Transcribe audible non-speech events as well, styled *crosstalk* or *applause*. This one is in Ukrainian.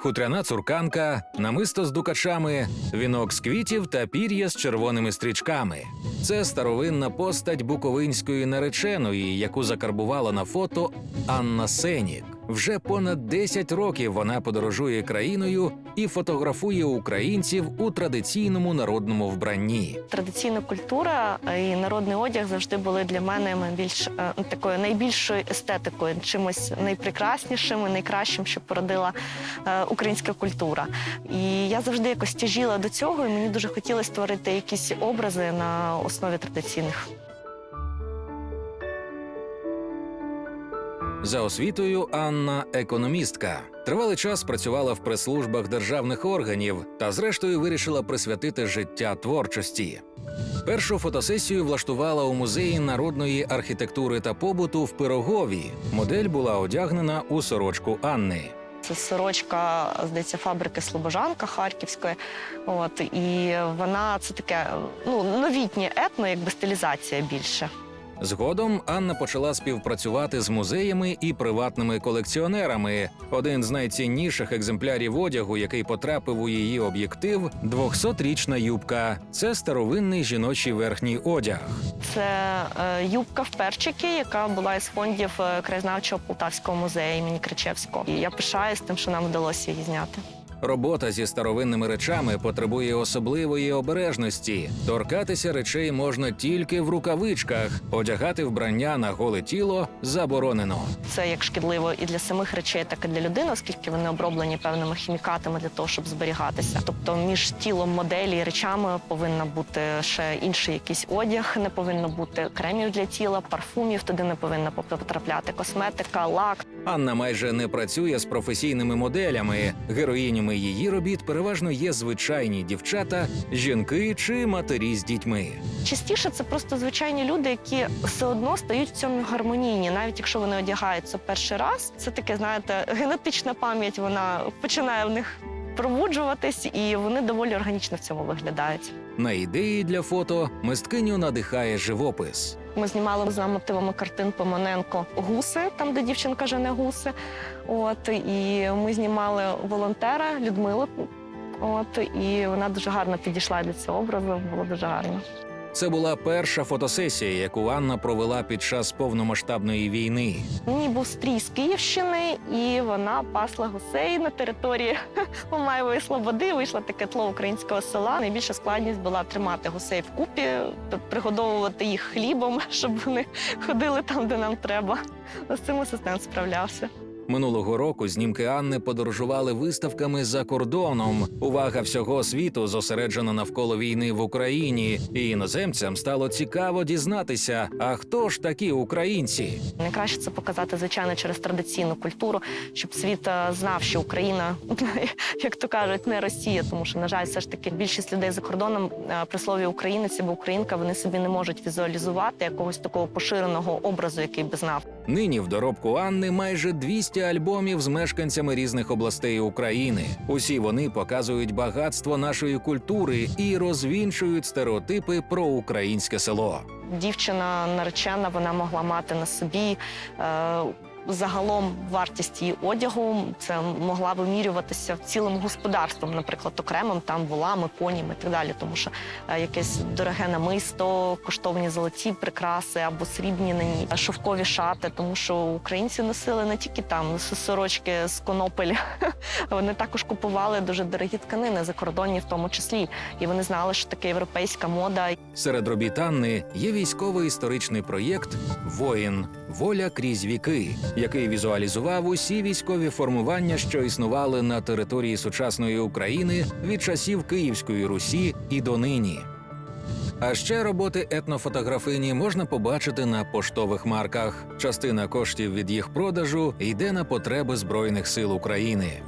хутряна цурканка, намисто з дукачами, вінок з квітів та пір'я з червоними стрічками. Це старовинна постать буковинської нареченої, яку закарбувала на фото Анна Сенік. Вже понад 10 років вона подорожує країною і фотографує українців у традиційному народному вбранні. Традиційна культура і народний одяг завжди були для мене більш е, ну, такою найбільшою естетикою, чимось найпрекраснішим і найкращим, що породила е, українська культура. І я завжди якось тяжіла до цього, і мені дуже хотілося створити якісь образи на основі традиційних. За освітою Анна економістка. Тривалий час працювала в прес-службах державних органів та, зрештою, вирішила присвятити життя творчості. Першу фотосесію влаштувала у музеї народної архітектури та побуту в Пирогові. Модель була одягнена у сорочку Анни. Це сорочка, здається, фабрики Слобожанка Харківської. От і вона це таке ну новітнє етно, якби стилізація більше. Згодом Анна почала співпрацювати з музеями і приватними колекціонерами. Один з найцінніших екземплярів одягу, який потрапив у її об'єктив, 200-річна юбка. Це старовинний жіночий верхній одяг. Це е, юбка в перчики, яка була із фондів е, краєзнавчого Полтавського музею імені Кричевського. І я пишаюсь тим, що нам вдалося її зняти. Робота зі старовинними речами потребує особливої обережності. Торкатися речей можна тільки в рукавичках, одягати вбрання на голе тіло заборонено. Це як шкідливо і для самих речей, так і для людини, оскільки вони оброблені певними хімікатами для того, щоб зберігатися. Тобто між тілом моделі і речами повинна бути ще інший якийсь одяг, не повинно бути кремів для тіла, парфумів туди не повинна потрапляти косметика, лак. Анна майже не працює з професійними моделями. Героїнями її робіт переважно є звичайні дівчата, жінки чи матері з дітьми. Частіше це просто звичайні люди, які все одно стають в цьому гармонійні, навіть якщо вони одягаються перший раз. Це таке, знаєте, генетична пам'ять. Вона починає в них пробуджуватись, і вони доволі органічно в цьому виглядають. На ідеї для фото мисткиню надихає живопис. Ми знімали за мотивами картин Помоненко гуси, там де дівчинка жене гуси. От і ми знімали волонтера Людмилу. От і вона дуже гарно підійшла для цього образу. Було дуже гарно. Це була перша фотосесія, яку Анна провела під час повномасштабної війни. Мені був стрій з Київщини, і вона пасла гусей на території *laughs* Мамаєвої Слободи. Вийшло таке тло українського села. Найбільша складність була тримати гусей вкупі, пригодовувати їх хлібом, *laughs* щоб вони ходили там, де нам треба. З цим асистент справлявся. Минулого року знімки Анни подорожували виставками за кордоном. Увага всього світу зосереджена навколо війни в Україні, і іноземцям стало цікаво дізнатися, а хто ж такі українці? Найкраще це показати, звичайно, через традиційну культуру, щоб світ е, знав, що Україна, *laughs* як то кажуть, не Росія, тому що, на жаль, все ж таки більшість людей за кордоном е, при слові українець або українка вони собі не можуть візуалізувати якогось такого поширеного образу, який би знав. Нині в доробку Анни майже 200 альбомів з мешканцями різних областей України. Усі вони показують багатство нашої культури і розвінчують стереотипи про українське село. Дівчина наречена, вона могла мати на собі. Е, Загалом вартість її одягу це могла вимірюватися цілим господарством, наприклад, окремим там волами, коніми і так далі. Тому що е, якесь дороге намисто, коштовні золоті прикраси або срібні на ній, шовкові шати, тому що українці носили не тільки там сорочки з конопель, *laughs* вони також купували дуже дорогі тканини закордонні, в тому числі. І вони знали, що таке європейська мода. Серед робіт Анни є військово-історичний проєкт Воїн Воля крізь віки, який візуалізував усі військові формування, що існували на території сучасної України від часів Київської Русі і донині. А ще роботи етнофотографині можна побачити на поштових марках. Частина коштів від їх продажу йде на потреби Збройних сил України.